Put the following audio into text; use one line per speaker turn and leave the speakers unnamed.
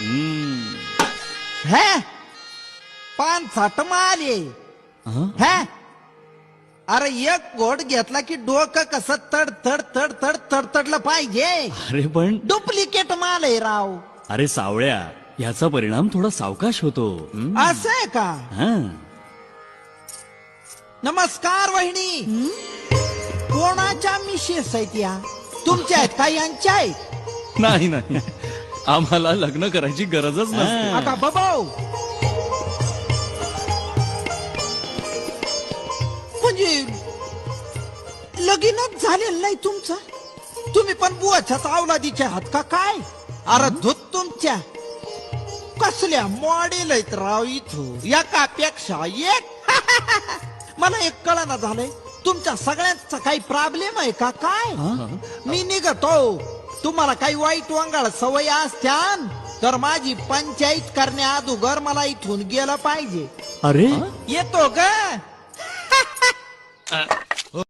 हे? पान साठ माले
हा?
हे? अरे एक गोड घेतला की डोकं कसं तड तड तड तड तडतडलं पाहिजे.
अरे पण
डुप्लिकेट माल आहे राव.
अरे सावळ्या याचा परिणाम थोडा सावकाश होतो.
असं आहे का?
हा.
नमस्कार वहिनी. कोणाच्या मिशेस आहेत या? तुमच्या आहेत का यांच्या आहेत?
नाही नाही. आम्हाला लग्न करायची गरजच नसते.
आता बबाव! म्हणजे लगीनच झालेलं नाही तुमचं? तुम्ही पण बुवाच्याच अवलादीचे आहात का काय? अरे धुत तुमच्या. कसल्या मॉडेल आहेत राव इथं? एकापेक्षा एक. मला एक कळना झालंय. तुमच्या सगळ्यांचा काही प्रॉब्लेम आहे का? काय? मी निघतो. तुम्हाला काही वाईट वांगाळ सवय असत्यान तर माझी पंचायत करण्या अगोदर मला इथून गेलं पाहिजे.
अरे?
येतो ग.